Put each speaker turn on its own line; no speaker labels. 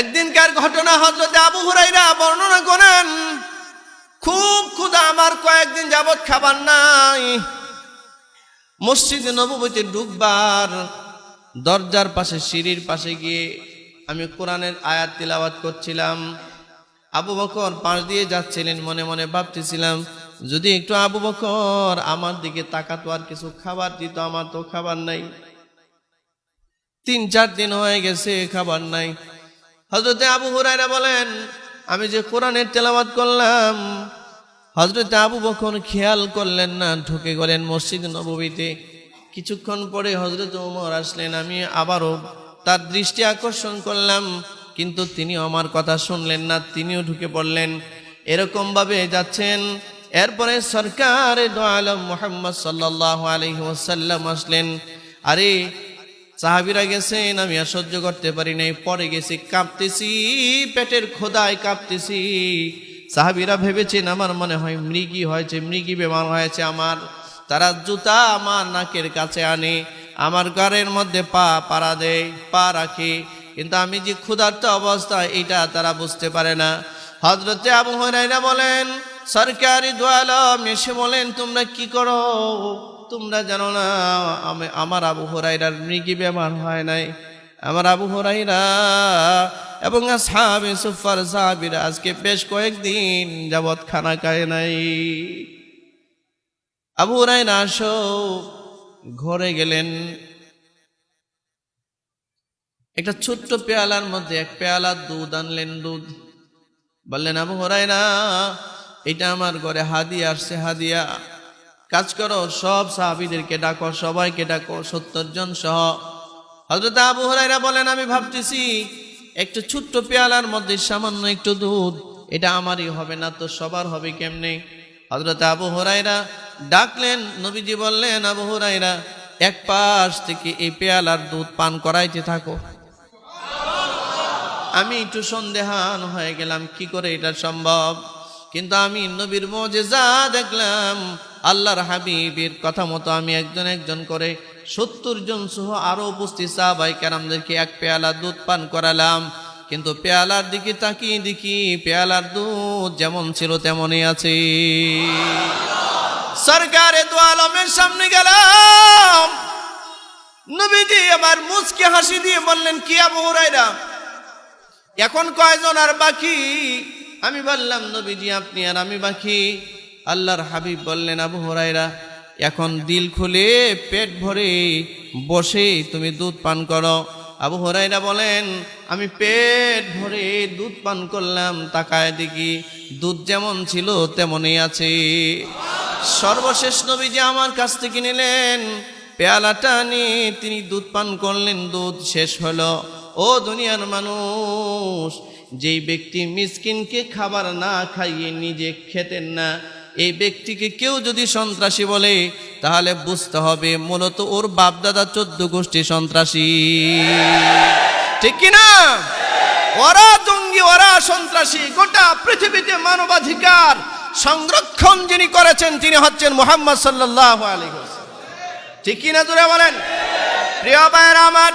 একদিনকার ঘটনা হজরত আবু হুরাইরা বর্ণনা করেন, খুব ক্ষুধা আমার কয়েকদিন যাবৎ খাবার নাই। মসজিদে নববীতে ঢুকবার দরজার পাশে, সিঁড়ির পাশে গিয়ে আমি কোরআনের আয়াত তিলাওয়াত করছিলাম। আবু বকর পাশ দিয়ে যাচ্ছিলেন, মনে মনে ভাবতেছিলাম, যদি একটু আবু বকর আমার দিকে তাকাতো আর কিছু খাবার দিত, আমার তো খাবার নাই। তিন চার দিন হয়ে গেছে, খাবার নাই। হজরতে আবু হুরাইরা বলেন, আমি যে কোরআনের তেলাওয়াত করলাম হজরতে আবু বখন খেয়াল করলেন না, ঢুকে গেলেন মসজিদ নববীতে। কিছুক্ষণ পরে হজরত উমর আসলেন, আমি আবারও তার দৃষ্টি আকর্ষণ করলাম, কিন্তু তিনি আমার কথা শুনলেন না, তিনিও ঢুকে পড়লেন। এরকমভাবে যাচ্ছেন। এরপরে সরকার আলম মোহাম্মদ সাল্লাহ আলহি ওসাল্লাম আসলেন, আরে সাহাবিরা গেছেন, আমি আর সহ্য করতে পারি নাই। পরে গেছি, কাঁপতেছি, পেটের খোদায় কাঁপতেছি। সাহাবিরা ভেবেছেন, আমার মনে হয় মৃগি হয়েছে, মৃগি বেমার হয়েছে আমার। তারা জুতা আমার নাকের কাছে আনে, আমার ঘরের মধ্যে পা পাড়া দেয়, পা রাখে। কিন্তু আমি যে ক্ষুধার্ত অবস্থা, এটা তারা বুঝতে পারে না। হজরতে আবু হরাইরা বলেন, সরকারি দোয়ালম এসে বলেন, তোমরা কি করো? তোমরা জানো না, আমি, আমার আবু হরাইরার মৃগী বেমার হয় নাই। আমার আবু হরাইরা এবং সাহাবি সুফার সাহাবিরা আজকে বেশ কয়েকদিন যাবৎ খানা খায় নাই। আবু হরাইরা আসো, ঘরে গেলেন। একটা ছোট্ট পেয়ালার মধ্যে এক পেয়ালা দুধ আনলেন দুধ। বললেন, আবু হরাইরা এটা আমার ঘরে হাদিয়া আসছে, হাদিয়া। কাজ করো, সব সাহাবিদেরকে ডাকো, সবাইকে ডাকো, সত্তর জন সহ। হজরত আবু হরাইরা বলেন, আমি ভাবতেছি একটু ছোট্ট পেয়ালার মধ্যে সামান্য একটু দুধ, এটা আমারই হবে না তো সবার হবে কেমনে? হজরত আবু হরাইরা ডাকলেন, নবীজি বললেন, আবু হরাইরা এক পাশ থেকে এই পেয়ালার দুধ পান করাইতে থাকো। আমি একটু সন্দেহান হয়ে গেলাম, কি করে এটা সম্ভব? কিন্তু আমি নবীর মজেজা দেখলাম, আল্লাহর হাবিবের কথা মতো আমি একজন একজন করে সত্তর জন সহ আরও উপস্থিত সাহাবাই কারামদেরকে এক পেয়ালা দুধ পান করালাম। কিন্তু পেয়ালার দিকে তাকিয়ে দেখি পেয়ালার দুধ যেমন ছিল তেমনই আছে। সরকারে তো আলমের সামনে গেলাম। নবীজি আমার মুচকে হাসি দিয়ে বললেন, কি আবু হুরাইরা এখন কয়জন আর বাকি? আমি বললাম, নবীজি, আপনি আর আমি বাকি। আল্লাহর হাবিব বললেন, আবু হরাইরা এখন দিল খুলে পেট ভরে বসে তুমি দুধ পান করো। আবু হরাইরা বলেন, আমি পেট ভরে দুধ পান করলাম, তাকায় দেখি দুধ যেমন ছিল তেমনই আছে। সর্বশেষ নবীজি আমার কাছ থেকে নিলেন, পেয়ালাটা নিয়ে তিনি দুধ পান করলেন, দুধ শেষ হলো। ও দুনিয়ার মানুষ যেই ব্যক্তি মিসকিনকে খাবার না খাইয়ে নিজে খেতেন না, এই ব্যক্তিকে কেউ যদি সন্ত্রাসী বলে, তাহলে বুঝতে হবে মূলত ওর বাপদাদা চোদ্দ গোষ্ঠী সন্ত্রাসী। ঠিক কিনা? ওরা জঙ্গি, ওরা সন্ত্রাসী, গোটা পৃথিবীতে মানবাধিকার সংরক্ষণ যিনি করেছেন, তিনি হচ্ছেন মোহাম্মদ সাল্লাহ আলী ঠিক কিনা জুড়ে বলেন? প্রিয় ভাইয়ের আমার